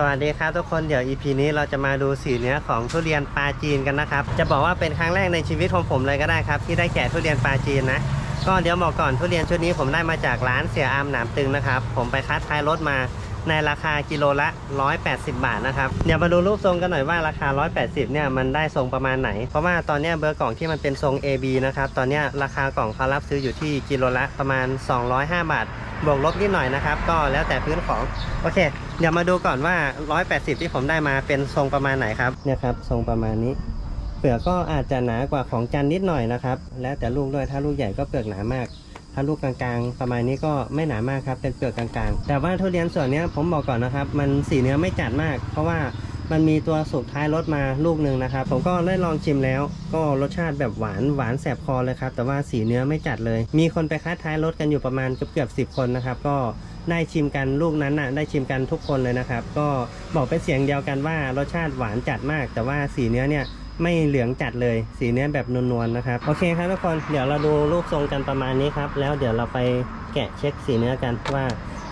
สวัสดีครับทุกคนเดี๋ยว EP นี้เราจะมาดูสีเนื้อของทุเรียนปลาจีนกันนะครับ จะบอกว่าเป็นครั้งแรกในชีวิตของผมเลยก็ได้ครับ ที่ได้แกะทุเรียนปลาจีนนะก็เดี๋ยวบอกก่อนทุเรียนชุดนี้ผมได้มาจากร้านเสียอามหนามตึงนะครับ ผมไปคัดท้ายรถมาในราคากิโลละ 180 บาทนะครับ เดี๋ยวมาดูรูปทรงกันหน่อยว่าราคา 180 เนี่ยมันได้ทรงประมาณไหน เพราะว่าตอนเนี้ยเบอร์กล่องที่มันเป็นทรง AB นะครับ ตอนเนี้ยราคากล่องเขารับซื้ออยู่ที่กิโลละประมาณ 205 บาท บวกลบนิดหน่อยนะครับ ก็แล้วแต่พื้นของ โอเค เดี๋ยวมาดูก่อนว่า 180 ที่ผมได้มาเป็นทรงประมาณไหนครับเนี่ยครับทรงประมาณนี้ เปลือกก็อาจจะหนากว่าของจันนิดหน่อยนะครับ แล้วแต่ลูกด้วยถ้าลูกใหญ่ก็เปลือกหนามากถ้าลูกกลางๆ ประมาณนี้ก็ไม่หนามากครับเป็นเปลือกกลางๆ แต่ว่าทุเรียนส่วนนี้ผมบอกก่อนนะครับ มันสีเนื้อไม่จัดมาก เพราะว่า มันมีตัวสุกท้ายรสมาลูกหนึ่งนะครับ ผมก็ได้ลองชิมแล้ว ก็รสชาติแบบหวานหวานแสบคอเลยครับ แต่ว่าสีเนื้อไม่จัดเลย มีคนไปคัดท้ายรถกันอยู่ประมาณเกือบเกือบสิบคนนะครับ ก็ได้ชิมกันลูกนั้นน่ะได้ชิมกันทุกคนเลยนะครับ ก็บอกเป็นเสียงเดียวกันว่ารสชาติหวานจัดมาก แต่ว่าสีเนื้อเนี่ยไม่เหลืองจัดเลย สีเนื้อแบบนวลๆนะครับ โอเคครับทุกคนเดี๋ยวเราดูรูปทรงกันประมาณนี้ครับ แล้วเดี๋ยวเราไปแกะเช็คสีเนื้อกันว่า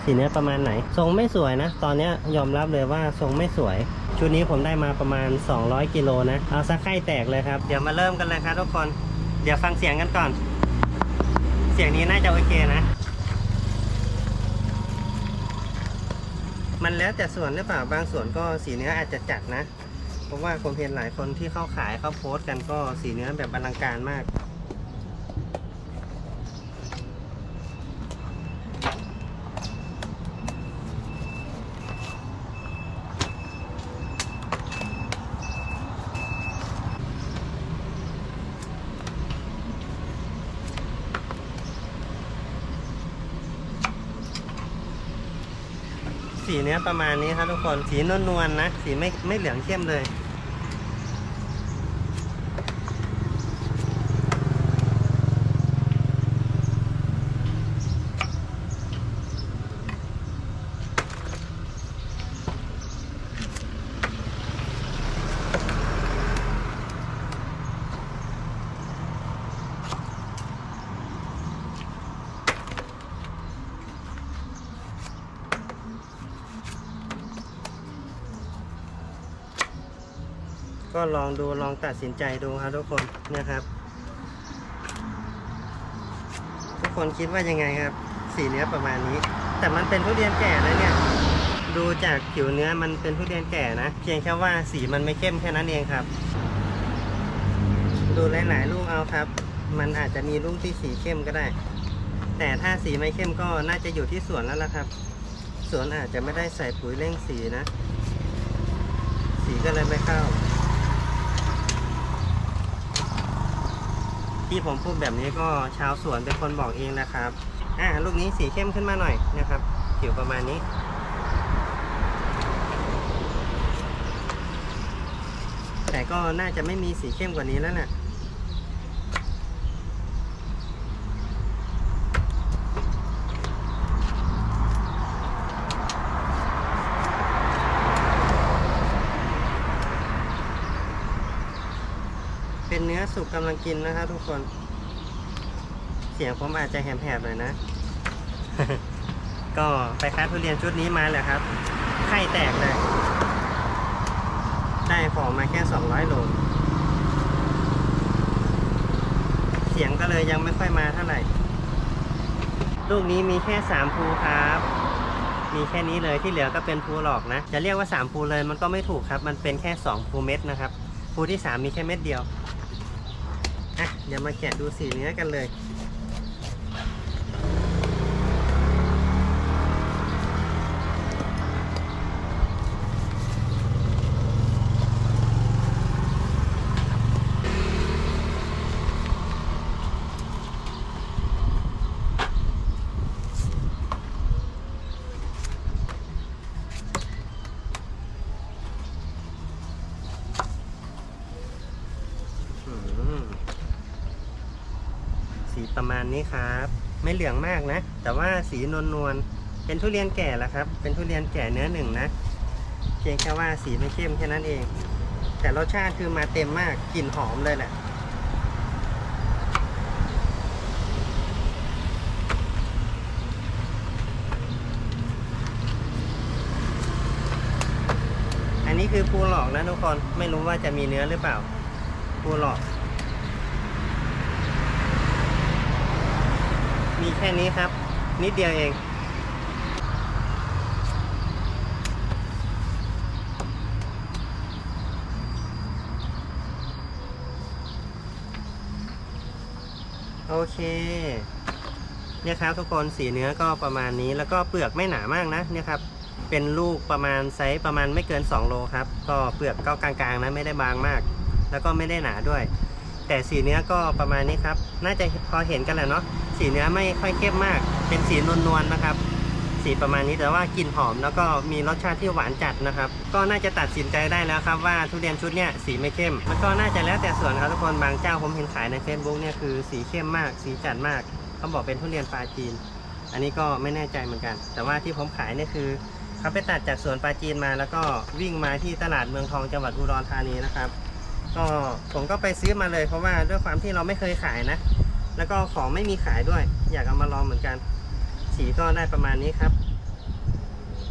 สีเนื้อประมาณไหน ทรงไม่สวยนะ ตอนนี้ยอมรับเลยว่าทรงไม่สวย ชุดนี้ผมได้มาประมาณ 200 กิโลนะ เอาสักไข่แตกเลยครับ เดี๋ยวมาเริ่มกันเลยครับทุกคน เดี๋ยวฟังเสียงกันก่อน เสียงนี้น่าจะโอเคนะ มันแล้วแต่ส่วนหรือเปล่า บางส่วนก็สีเนื้ออาจจะจัดนะ เพราะว่าผมเห็นหลายคนที่เข้าขายเข้าโพสต์กันก็สีเนื้อแบบอลังการมาก สีเนี้ยประมาณนี้ครับทุกคนสีนวลๆนะสีไม่ไม่เหลืองเข้มเลย ก็ลองดูลองตัดสินใจดูครับทุกคนเนี่ยครับ ทุกคนคิดว่ายังไงครับ สีเนื้อประมาณนี้ แต่มันเป็นทุเรียนแก่เลยเนี่ย ดูจากผิวเนื้อมันเป็นทุเรียนแก่นะเพียงแค่ว่าสีมันไม่เข้มแค่นั้นเองครับ ดูหลายๆลูกเอาครับ มันอาจจะมีลูกที่สีเข้มก็ได้ แต่ถ้าสีไม่เข้มก็น่าจะอยู่ที่สวนแล้วล่ะครับสวนอาจจะไม่ได้ใส่ปุ๋ยเร่งสีนะ สีก็เลยไม่เข้า ที่ผมพูดแบบนี้ก็ชาวสวนเป็นคนบอกเองนะครับอ่าลูกนี้สีเข้มขึ้นมาหน่อยนะครับผิวประมาณนี้แต่ก็น่าจะไม่มีสีเข้มกว่านี้แล้วน่ะ เป็นเนื้อสุกกำลังกินนะครับทุกคน เสียงผมอาจจะแหบๆหน่อยนะ ก็ไปคัดทุเรียนชุดนี้มาแหละครับ ไข่แตกเลย ได้ของมาแค่ 200 โล เสียงก็เลยยังไม่ค่อยมาเท่าไหร่ ลูกนี้มีแค่ 3 ภูครับมีแค่นี้เลยที่เหลือก็เป็นภูหลอกนะ จะเรียกว่า 3 ภูเลยมันก็ไม่ถูกครับ มันเป็นแค่ 2 ภูเม็ดนะครับ ภูที่ 3 มีแค่เม็ดเดียว อะเดี๋ยวมาแกะดูสีเนื้อกันเลย อืมสี ประมาณนี้ครับ ไม่เหลืองมากนะ แต่ว่าสีนวลนวลๆเป็นทุเรียนแก่แล้วครับ เป็นทุเรียนแก่เนื้อหนึ่งนะ เพียงแค่ว่าสีไม่เข้มแค่นั้นเอง แต่รสชาติคือมาเต็มมาก กลิ่นหอมเลยแหละ อันนี้คือปูหลอกนะทุกคน ไม่รู้ว่าจะมีเนื้อหรือเปล่า ปูหลอก มีแค่นี้ครับ นิดเดียวเอง โอเคเนี่ยครับทุกคนสีเนื้อก็ประมาณนี้แล้วก็เปลือกไม่หนามากนะเนี่ยครับเป็นลูกประมาณไซส์ประมาณไม่เกิน 2 โลครับ ก็เปลือกก็กลางๆนะไม่ได้บางมาก แล้วก็ไม่ได้หนาด้วย แต่สีเนื้อก็ประมาณนี้ครับ น่าจะพอเห็นกันแหละเนาะสีเนื้อไม่ค่อยเข้มมาก เป็นสีนวลๆนะครับ สีประมาณนี้แต่ว่ากลิ่นหอมแล้วก็มีรสชาติที่หวานจัดนะครับ ก็น่าจะตัดสินใจได้แล้วครับว่าทุเรียนชุดเนี้ยสีไม่เข้มมันก็น่าจะแล้วแต่ส่วนครับทุกคนบางเจ้าผมเห็นขายใน Facebook เนี่ยคือสีเข้มมากสีจัดมากเขาบอกเป็นทุเรียนปลาจีน อันนี้ก็ไม่แน่ใจเหมือนกัน แต่ว่าที่ผมขายเนี่ยคือเขาไปตัดจากสวนปลาจีนมา แล้วก็วิ่งมาที่ตลาดเมืองทองจังหวัดอุดรธานีนะครับ ก็ผมก็ไปซื้อมาเลย เพราะว่าด้วยความที่เราไม่เคยขายนะ แล้วก็ของไม่มีขายด้วย อยากเอามาลองเหมือนกัน สีก็ได้ประมาณนี้ครับ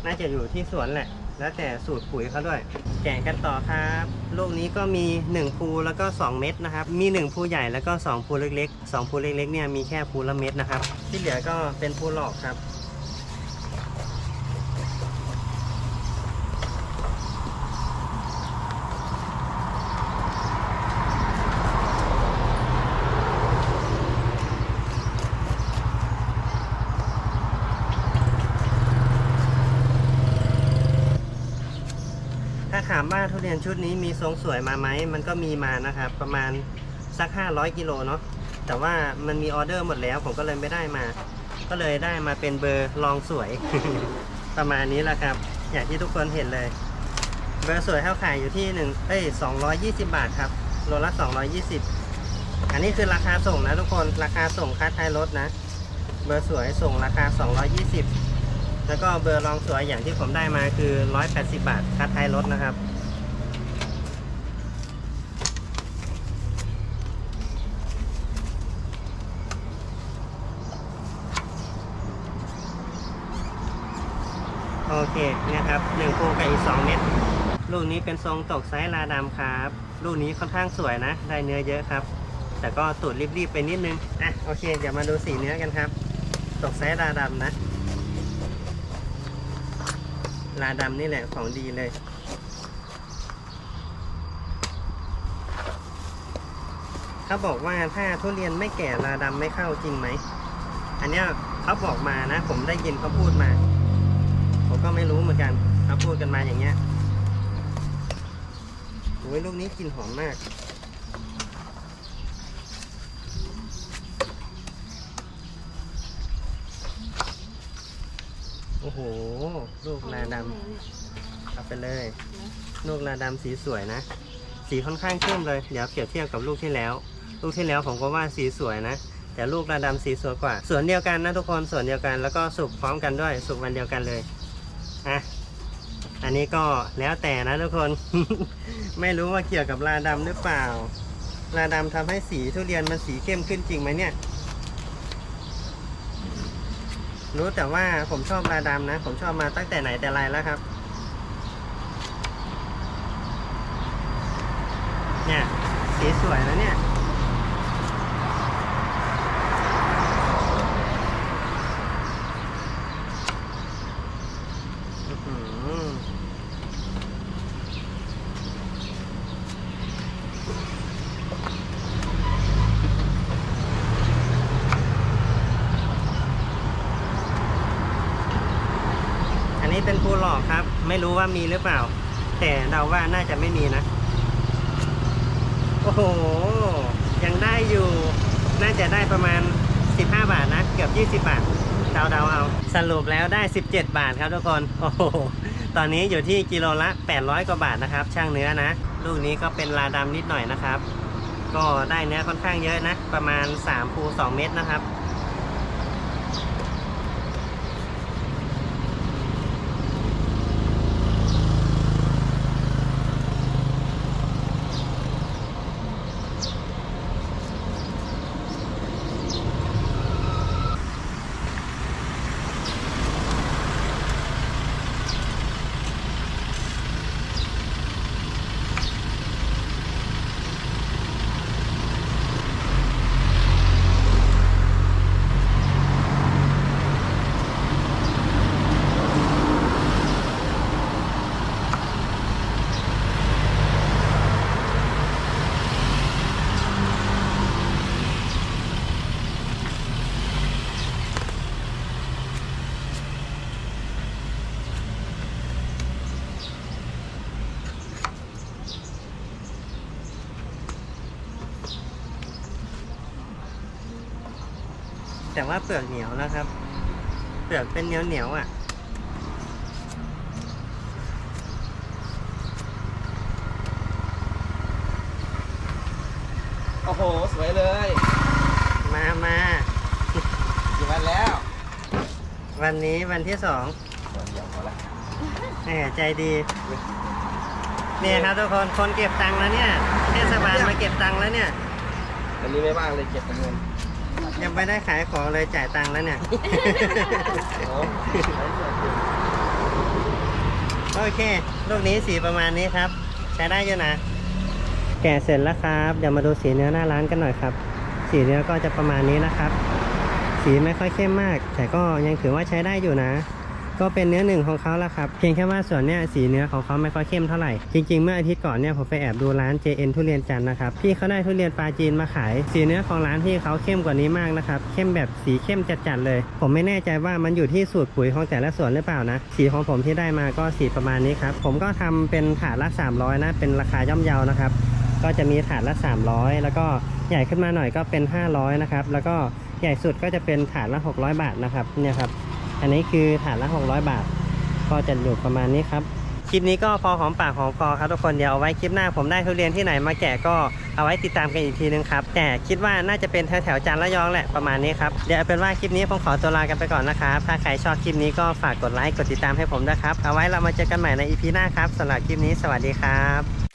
น่าจะอยู่ที่สวนแหละ แล้วแต่สูตรปุ๋ยเขาด้วย แกะกันต่อครับลูกนี้ก็มี 1 ภูแล้วก็ 2 เม็ดนะครับ มี 1 ภูใหญ่แล้วก็ 2 ภูเล็กๆ 2 ภูเล็กๆเนี่ยมีแค่ภูละเม็ดนะครับ ที่เหลือก็เป็นภูหลอกครับ ถ้ามว่าทุเรียนชุดนี้มีทรงสวยมาไหม มันก็มีมานะครับ ประมาณสัก 500กิโลเนาะ แต่ว่ามันมีออเดอร์หมดแล้ว ผมก็เลยไม่ได้มา ก็เลยได้มาเป็นเบอร์ลองสวย ประมาณนี้แหละครับ อย่างที่ทุกคนเห็นเลย เบอร์สวยเท่าขายอยู่ที่หนึ่งเอ้ย220บาทครับ โลละ 220 อันนี้คือราคาส่งนะทุกคน ราคาส่งค่าท้ายรถนะ เบอร์สวยส่งราคา 220แล้วก็เบอร์รองสวยอย่างที่ผมได้มาคือ 180 บาทค่าท้ายรถนะครับ เคเนี่ยครับหนึ่งภูกับอีกสองเม็ดลูกนี้เป็นทรงตกไซส์ลาดำครับ ลูกนี้ค่อนข้างสวยนะ ได้เนื้อเยอะครับ แต่ก็ตูดรีบๆไปนิดนึง อะโอเคเดี๋ยวมาดูสีเนื้อกันครับ ตกไซส์ลาดำนะ ลาดำนี่แหละของดีเลยเขาบอกว่าถ้าทุเรียนไม่แก่ลาดำไม่เข้าจริงไหม อันเนี้ยเขาบอกมานะ ผมได้ยินเขาพูดมา ผมก็ไม่รู้เหมือนกันเขาพูดกันมาอย่างเงี้ยโอ้ยลูกนี้กลิ่นหอมมาก โอ้โห ลูกลาดำเอาไปเลย ลูกลาดำสีสวยนะ สีค่อนข้างเข้มเลย เดี๋ยวเปรียบเทียบกับลูกที่แล้ว ลูกที่แล้วผมก็ว่าสีสวยนะแต่ลูกลาดำสีสวยกว่าส่วนเดียวกันนะทุกคนส่วนเดียวกันแล้วก็สุกพร้อมกันด้วย สุกวันเดียวกันเลย อะอันนี้ก็แล้วแต่นะทุกคน ไม่รู้ว่าเกี่ยวกับลาดำหรือเปล่า ลาดำทำให้สีทุเรียนมันสีเข้มขึ้นจริงไหมเนี่ย รู้แต่ว่าผมชอบลาดำนะ ผมชอบมาตั้งแต่ไหนแต่ไรแล้วครับ เนี่ย สีสวยนะเนี่ย อื้อหืออันนี้เป็นภูหลอกครับ ไม่รู้ว่ามีหรือเปล่า แต่เดาว่าน่าจะไม่มีนะ โอ้โห ยังได้อยู่ น่าจะได้ประมาณ 15 บาทนะ เกือบ 20 บาทเดาเดาๆเอา สรุปแล้วได้ 17 บาทครับทุกคน โอ้โห ตอนนี้อยู่ที่กิโลละ 800 กว่าบาทนะครับ ช่างเนื้อนะ ลูกนี้ก็เป็นลาดำนิดหน่อยนะครับ ก็ได้เนื้อค่อนข้างเยอะนะ ประมาณ3ภู2เม็ดนะครับ แต่ว่าเปลือกเหนียวนะครับ เปลือกเป็นเหนียวเหนียวๆอะ โอ้โห สวยเลยมามากี่วันแล้ว วันนี้วันที่สองวันเดียวพอละแหมใจดีเนี่ยครับทุกคนคนเก็บตังค์แล้วเนี่ยเทศบาลมาเก็บตังค์แล้วเนี่ย วันนี้ไม่ว่างเลยเก็บแต่เงิน ยังไม่ได้ขายของเลยจ่ายตังค์แล้วเนี่ย โอเค ลูกนี้สีประมาณนี้ครับ ใช้ได้อยู่นะ แกะเสร็จแล้วครับ เดี๋ยวมาดูสีเนื้อหน้าร้านกันหน่อยครับ สีเนื้อก็จะประมาณนี้นะครับ สีไม่ค่อยเข้มมาก แต่ก็ยังถือว่าใช้ได้อยู่นะ ก็เป็นเนื้อหนึ่งของเขาละครับ เพียงแค่ว่าส่วนเนี้ยสีเนื้อของเขาไม่ค่อยเข้มเท่าไหร่ จริงๆ เมื่ออาทิตย์ก่อนเนี่ยผมไปแอบดูร้าน JN ทุเรียนจันนะครับ พี่เขาได้ทุเรียนปลาจีนมาขาย สีเนื้อของร้านพี่เขาเข้มกว่านี้มากนะครับ เข้มแบบสีเข้มจัดๆเลย ผมไม่แน่ใจว่ามันอยู่ที่สูตรปุ๋ยของแต่ละส่วนหรือเปล่านะ สีของผมที่ได้มาก็สีประมาณนี้ครับ ผมก็ทำเป็นถาดละ 300 นะ เป็นราคาย่อมเยานะครับ ก็จะมีถาดละ 300 แล้วก็ใหญ่ขึ้นมาหน่อยก็เป็น 500 นะครับ แล้วก็ใหญ่สุดก็จะเป็นถาดละ 600 บาทนะครับ เนี่ยครับ อันนี้คือถาดละ 600 บาท ก็จะอยู่ประมาณนี้ครับ คลิปนี้ก็พอหอมปากหอมคอครับทุกคน เดี๋ยวเอาไว้คลิปหน้าผมได้ทุเรียนที่ไหนมาแกะก็เอาไว้ติดตามกันอีกทีนึงครับ แต่คิดว่าน่าจะเป็นแถวแถวๆจันทร์ระยองแหละประมาณนี้ครับ เดี๋ยวเอาเป็นว่าคลิปนี้ผมขอตัวลากันไปก่อนนะครับ ถ้าใครชอบคลิปนี้ก็ฝากกดไลค์กดติดตามให้ผมด้วยครับ เอาไว้เรามาเจอกันใหม่ในอีพีหน้าครับสำหรับคลิปนี้สวัสดีครับ